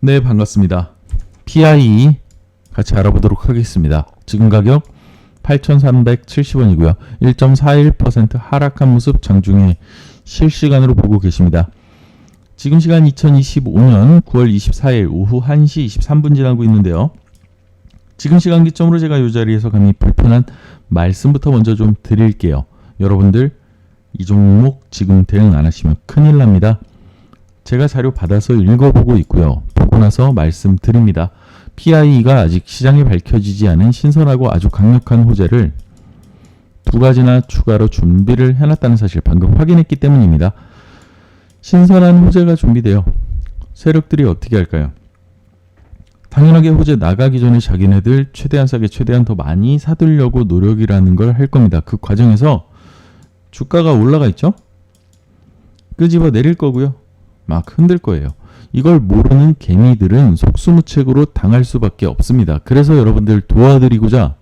네, 반갑습니다. PIE 같이 알아보도록 하겠습니다. 지금 가격 8,370원이고요. 1.41% 하락한 모습 장중에 실시간으로 보고 계십니다. 지금 시간 2025년 9월 24일 오후 1시 23분 지나고 있는데요. 지금 시간 기점으로 제가 이 자리에서 감히 불편한 말씀부터 먼저 좀 드릴게요. 여러분들 이 종목 지금 대응 안 하시면 큰일 납니다. 제가 자료 받아서 읽어보고 있고요. 보고 나서 말씀드립니다. PIE가 아직 시장에 밝혀지지 않은 신선하고 아주 강력한 호재를 두 가지나 추가로 준비를 해놨다는 사실 방금 확인했기 때문입니다. 신선한 호재가 준비돼요. 세력들이 어떻게 할까요? 당연하게 호재 나가기 전에 자기네들 최대한 싸게 최대한 더 많이 사들려고 노력이라는 걸 할 겁니다. 그 과정에서 주가가 올라가 있죠? 끄집어 내릴 거고요. 막 흔들 거예요. 이걸 모르는 개미들은 속수무책으로 당할 수밖에 없습니다. 그래서 여러분들 도와드리고자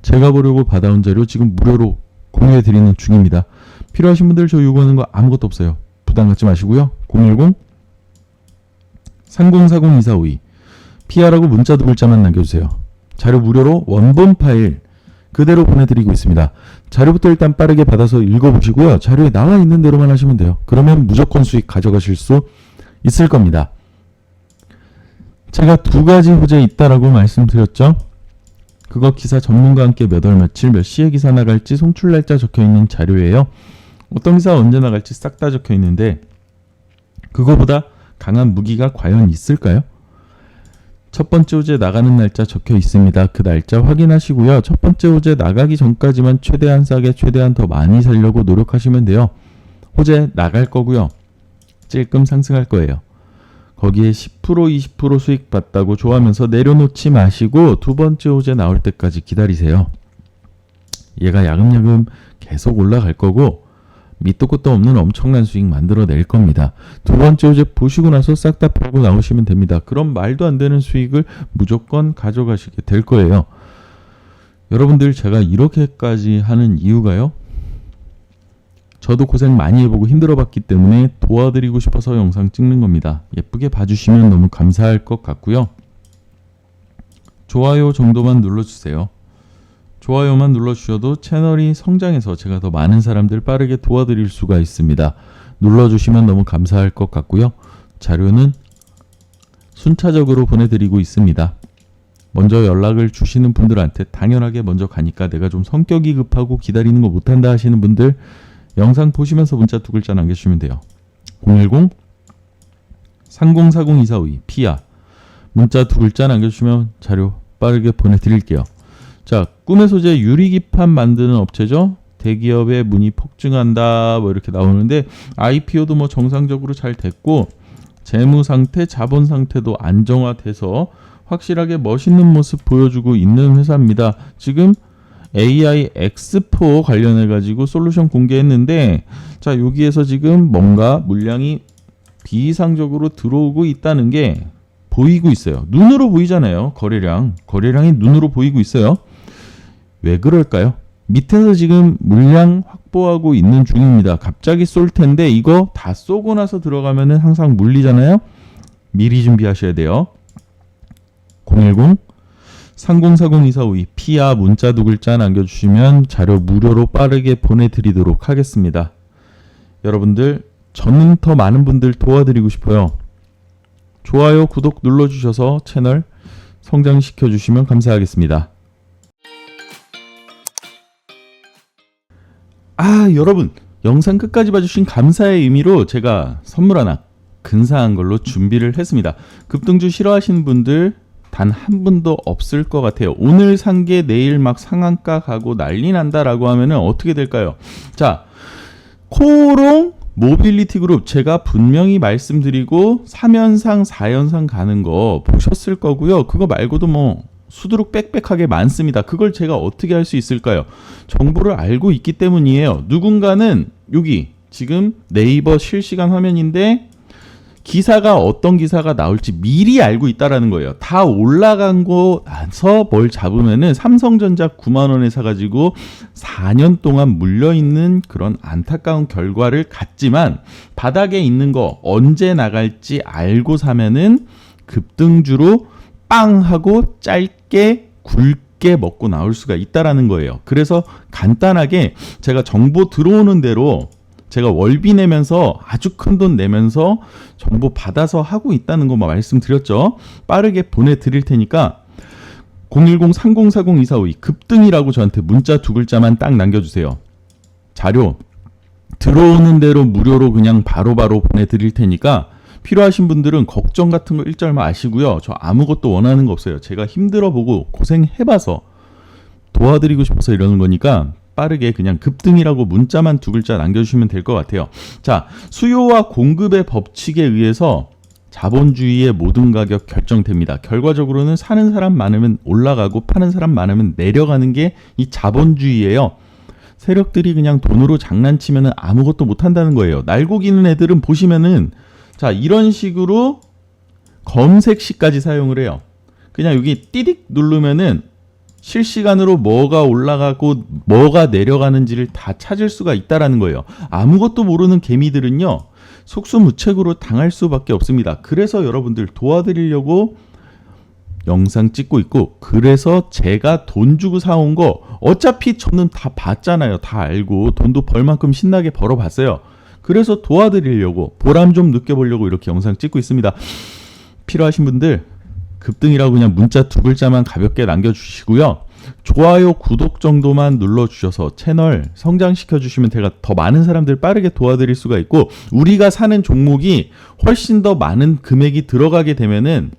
제가 보려고 받아온 자료 지금 무료로 공유해 드리는 중입니다. 필요하신 분들 저 요구하는 거 아무것도 없어요. 부담 갖지 마시고요. 010 3040-2452 PR하고 문자 두 글자만 남겨주세요. 자료 무료로 원본 파일 그대로 보내드리고 있습니다. 자료부터 일단 빠르게 받아서 읽어보시고요. 자료에 나와 있는 대로만 하시면 돼요. 그러면 무조건 수익 가져가실 수 있을 겁니다. 제가 두 가지 호재 있다라고 말씀드렸죠. 그거 기사 전문가와 함께 몇 월 며칠 몇 시에 기사 나갈지 송출 날짜 적혀 있는 자료예요. 어떤 기사 언제 나갈지 싹 다 적혀 있는데 그거보다 강한 무기가 과연 있을까요? 첫 번째 호재 나가는 날짜 적혀 있습니다. 그 날짜 확인하시고요. 첫 번째 호재 나가기 전까지만 최대한 싸게 최대한 더 많이 살려고 노력하시면 돼요. 호재 나갈 거고요. 찔끔 상승할 거예요. 거기에 10% 20% 수익 봤다고 좋아하면서 내려놓지 마시고 두 번째 호재 나올 때까지 기다리세요. 얘가 야금야금 계속 올라갈 거고 밑도 끝도 없는 엄청난 수익 만들어낼 겁니다. 두 번째 호재 보시고 나서 싹 다 팔고 나오시면 됩니다. 그럼 말도 안 되는 수익을 무조건 가져가시게 될 거예요. 여러분들 제가 이렇게까지 하는 이유가요. 저도 고생 많이 해보고 힘들어봤기 때문에 도와드리고 싶어서 영상 찍는 겁니다. 예쁘게 봐주시면 너무 감사할 것 같고요. 좋아요 정도만 눌러주세요. 좋아요만 눌러주셔도 채널이 성장해서 제가 더 많은 사람들 빠르게 도와드릴 수가 있습니다. 눌러주시면 너무 감사할 것 같고요. 자료는 순차적으로 보내드리고 있습니다. 먼저 연락을 주시는 분들한테 당연하게 먼저 가니까 내가 좀 성격이 급하고 기다리는 거 못한다 하시는 분들 영상 보시면서 문자 두 글자 남겨주시면 돼요. 010 3040-2452 피아 문자 두 글자 남겨주시면 자료 빠르게 보내드릴게요. 자, 꿈의 소재 유리기판 만드는 업체죠. 대기업의 문이 폭증한다 뭐 이렇게 나오는데 IPO도 뭐 정상적으로 잘 됐고 재무 상태, 자본 상태도 안정화돼서 확실하게 멋있는 모습 보여주고 있는 회사입니다. 지금 AI X4 관련해 가지고 솔루션 공개했는데 자 여기에서 지금 뭔가 물량이 비이상적으로 들어오고 있다는 게 보이고 있어요. 눈으로 보이잖아요. 거래량 거래량이 눈으로 보이고 있어요. 왜 그럴까요? 밑에서 지금 물량 확보하고 있는 중입니다. 갑자기 쏠 텐데 이거 다 쏘고 나서 들어가면은 항상 물리잖아요. 미리 준비하셔야 돼요. 010 3040-2452 피아 문자 두 글자 남겨주시면 자료 무료로 빠르게 보내드리도록 하겠습니다. 여러분들 저는 더 많은 분들 도와드리고 싶어요. 좋아요, 구독 눌러주셔서 채널 성장시켜 주시면 감사하겠습니다. 아 여러분 영상 끝까지 봐주신 감사의 의미로 제가 선물 하나 근사한 걸로 준비를 했습니다. 급등주 싫어하시는 분들 단 한 분도 없을 것 같아요. 오늘 산 게 내일 막 상한가 가고 난리 난다라고 하면은 어떻게 될까요? 자, 코롱 모빌리티 그룹 제가 분명히 말씀드리고 3연상 4연상 가는 거 보셨을 거고요. 그거 말고도 뭐 수두룩 빽빽하게 많습니다. 그걸 제가 어떻게 할 수 있을까요? 정보를 알고 있기 때문이에요. 누군가는 여기 지금 네이버 실시간 화면인데 기사가 어떤 기사가 나올지 미리 알고 있다라는 거예요. 다 올라간 거 나서 뭘 잡으면은 삼성전자 9만 원에 사가지고 4년 동안 물려 있는 그런 안타까운 결과를 갖지만 바닥에 있는 거 언제 나갈지 알고 사면은 급등주로 빵 하고 짧게 굵게 먹고 나올 수가 있다라는 거예요. 그래서 간단하게 제가 정보 들어오는 대로 제가 월비 내면서 아주 큰 돈 내면서 정보 받아서 하고 있다는 것만 말씀드렸죠. 빠르게 보내드릴 테니까 010-3040-2452 급등이라고 저한테 문자 두 글자만 딱 남겨주세요. 자료 들어오는 대로 무료로 그냥 바로바로 보내드릴 테니까 필요하신 분들은 걱정 같은 거 일절 마시고요. 저 아무것도 원하는 거 없어요. 제가 힘들어 보고 고생해봐서 도와드리고 싶어서 이러는 거니까 빠르게 그냥 급등이라고 문자만 두 글자 남겨주시면 될 것 같아요. 자, 수요와 공급의 법칙에 의해서 자본주의의 모든 가격 결정됩니다. 결과적으로는 사는 사람 많으면 올라가고 파는 사람 많으면 내려가는 게 이 자본주의예요. 세력들이 그냥 돈으로 장난치면 아무것도 못 한다는 거예요. 날고기는 애들은 보시면은 자, 이런 식으로 검색시까지 사용을 해요. 그냥 여기 띠딕 누르면은 실시간으로 뭐가 올라가고 뭐가 내려가는지를 다 찾을 수가 있다라는 거예요. 아무것도 모르는 개미들은요. 속수무책으로 당할 수밖에 없습니다. 그래서 여러분들 도와드리려고 영상 찍고 있고 그래서 제가 돈 주고 사온 거 어차피 저는 다 봤잖아요. 다 알고 돈도 벌 만큼 신나게 벌어봤어요. 그래서 도와드리려고 보람 좀 느껴보려고 이렇게 영상 찍고 있습니다. 필요하신 분들 급등이라고 그냥 문자 두 글자만 가볍게 남겨주시고요. 좋아요, 구독 정도만 눌러주셔서 채널 성장시켜 주시면 제가 더 많은 사람들 빠르게 도와드릴 수가 있고 우리가 사는 종목이 훨씬 더 많은 금액이 들어가게 되면은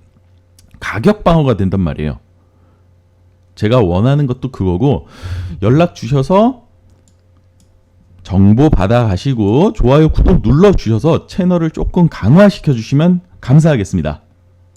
가격 방어가 된단 말이에요. 제가 원하는 것도 그거고 연락 주셔서 정보 받아 가시고 좋아요, 구독 눌러 주셔서 채널을 조금 강화시켜 주시면 감사하겠습니다.